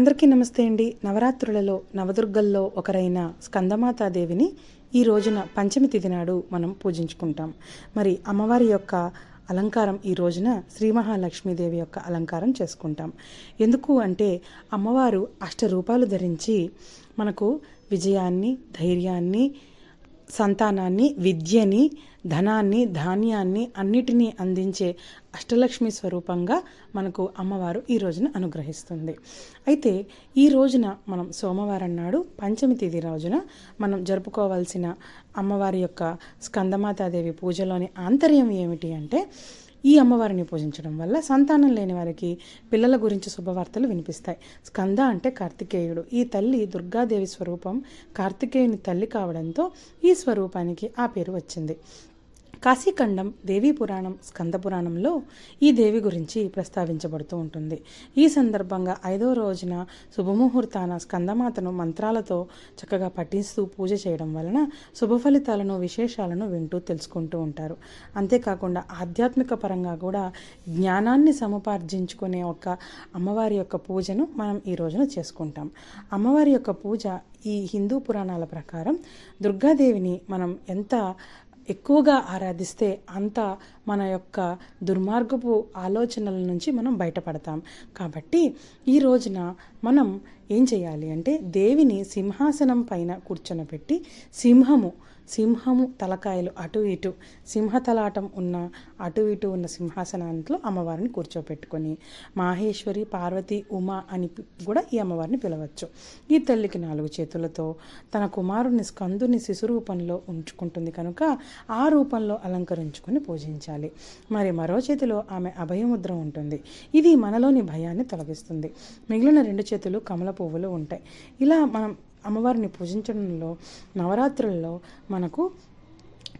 అందరికీ నమస్తే అండి. నవరాత్రులలో నవదుర్గల్లో ఒకరైన స్కందమాతాదేవిని ఈ రోజున పంచమి తిథి నాడు మనం పూజించుకుంటాం. మరి అమ్మవారి యొక్క అలంకారం ఈ రోజున శ్రీ మహాలక్ష్మీదేవి యొక్క అలంకారం చేసుకుంటాం. ఎందుకు అంటే అమ్మవారు అష్టరూపాలు ధరించి మనకు విజయాన్ని ధైర్యాన్ని సంతానాన్ని విద్యని ధనాన్ని ధాన్యాన్ని అన్నిటినీ అందించే అష్టలక్ష్మి స్వరూపంగా మనకు అమ్మవారు ఈ రోజున అనుగ్రహిస్తుంది. అయితే ఈ రోజున మనం సోమవారం నాడు పంచమి తిథి రోజున మనం జరుపుకోవాల్సిన అమ్మవారి యొక్క స్కందమాతాదేవి పూజలోని ఆంతర్యం ఏమిటి అంటే ఈ అమ్మవారిని పూజించడం వల్ల సంతానం లేని వారికి పిల్లల గురించి శుభవార్తలు వినిపిస్తాయి. స్కంద అంటే కార్తికేయుడు. ఈ తల్లి దుర్గాదేవి స్వరూపం కార్తికేయుని తల్లి కావడంతో ఈ స్వరూపానికి ఆ పేరు వచ్చింది. కాశీఖండం దేవీ పురాణం స్కంద పురాణంలో ఈ దేవి గురించి ప్రస్తావించబడుతూ ఉంటుంది. ఈ సందర్భంగా ఐదో రోజున శుభముహూర్తాన స్కందమాతను మంత్రాలతో చక్కగా పఠిస్తూ పూజ చేయడం వలన శుభ ఫలితాలను విశేషాలను వింటూ తెలుసుకుంటూ ఉంటారు. అంతేకాకుండా ఆధ్యాత్మిక పరంగా కూడా జ్ఞానాన్ని సముపార్జించుకునే ఒక అమ్మవారి యొక్క పూజను మనం ఈ రోజున చేసుకుంటాం. అమ్మవారి యొక్క పూజ ఈ హిందూ పురాణాల ప్రకారం దుర్గాదేవిని మనం ఎంత ఎక్కువగా ఆరాధిస్తే అంత మన యొక్క దుర్మార్గపు ఆలోచనల నుంచి మనం బయటపడతాం. కాబట్టి ఈ రోజున మనం ఏం చేయాలి అంటే దేవిని సింహాసనం పైన కూర్చొనబెట్టి సింహము సింహము తలకాయలు అటు ఇటు సింహతలాటం ఉన్న అటు ఇటు ఉన్న సింహాసనంలో అమ్మవారిని కూర్చోపెట్టుకొని మాహేశ్వరి పార్వతి ఉమా అని కూడా ఈ అమ్మవారిని పిలవచ్చు. ఈ తల్లికి నాలుగు చేతులతో తన కుమారుని స్కందుని శిశు రూపంలో ఉంచుకుంటుంది కనుక ఆ రూపంలో అలంకరించుకొని పూజించాలి. మరి మరో చేతిలో ఆమె అభయముద్ర ఉంటుంది. ఇది మనలోని భయాన్ని తొలగిస్తుంది. మిగిలిన రెండు చేతులు కమల పువ్వులు ఉంటాయి. ఇలా మనం అమ్మవారిని పూజించడంలో నవరాత్రుల్లో మనకు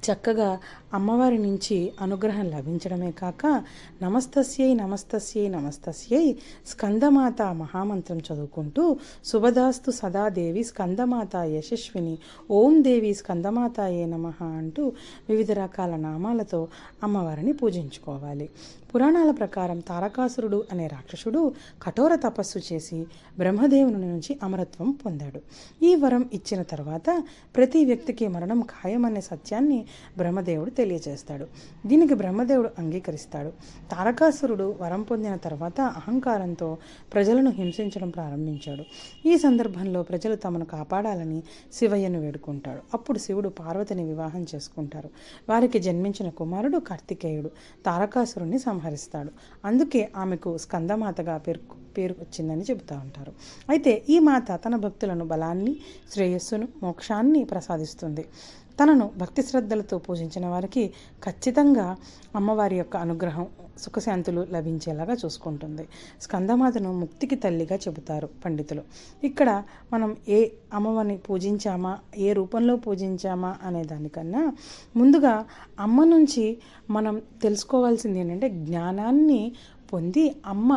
చక్కగా అమ్మవారి నుంచి అనుగ్రహం లభించడమే కాక నమస్తస్యై నమస్తస్యై నమస్తస్యై స్కందమాత మహామంత్రం చదువుకుంటూ శుభదాస్తు సదాదేవి స్కందమాత యశస్విని ఓం దేవి స్కందమాతాయే నమ అంటూ వివిధ రకాల నామాలతో అమ్మవారిని పూజించుకోవాలి. పురాణాల ప్రకారం తారకాసురుడు అనే రాక్షసుడు కఠోర తపస్సు చేసి బ్రహ్మదేవుని నుంచి అమరత్వం పొందాడు. ఈ వరం ఇచ్చిన తర్వాత ప్రతి వ్యక్తికి మరణం ఖాయమనే సత్యాన్ని బ్రహ్మదేవుడు తెలియజేస్తాడు. దీనికి బ్రహ్మదేవుడు అంగీకరిస్తాడు. తారకాసురుడు వరం పొందిన తర్వాత అహంకారంతో ప్రజలను హింసించడం ప్రారంభించాడు. ఈ సందర్భంలో ప్రజలు తమను కాపాడాలని శివయ్యను వేడుకుంటాడు. అప్పుడు శివుడు పార్వతిని వివాహం చేసుకుంటారు. వారికి జన్మించిన కుమారుడు కార్తికేయుడు. తారకాసురుణ్ణి సంహరిస్తాడు. అందుకే ఆమెకు స్కందమాతగా పేరు పేరు వచ్చిందని చెబుతూ ఉంటారు. అయితే ఈ మాత తన భక్తులను బలాన్ని శ్రేయస్సును మోక్షాన్ని ప్రసాదిస్తుంది. తనను భక్తి శ్రద్ధలతో పూజించిన వారికి ఖచ్చితంగా అమ్మవారి యొక్క అనుగ్రహం సుఖశాంతులు లభించేలాగా చూసుకుంటుంది. స్కందమాతను ముక్తికి తల్లిగా చెబుతారు పండితులు. ఇక్కడ మనం ఏ అమ్మవారిని పూజించామా ఏ రూపంలో పూజించామా అనే దానికన్నా ముందుగా అమ్మ నుంచి మనం తెలుసుకోవాల్సింది ఏంటంటే జ్ఞానాన్ని పొంది అమ్మ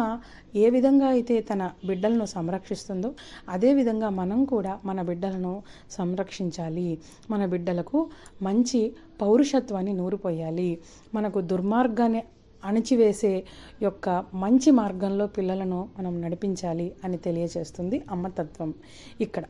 ఏ విధంగా అయితే తన బిడ్డలను సంరక్షిస్తుందో అదేవిధంగా మనం కూడా మన బిడ్డలను సంరక్షించాలి. మన బిడ్డలకు మంచి పౌరుషత్వాన్ని నూరిపోయాలి. మనకు దుర్మార్గాన్ని అణిచివేసే యొక్క మంచి మార్గంలో పిల్లలను మనం నడిపించాలి అని తెలియజేస్తుంది అమ్మతత్వం ఇక్కడ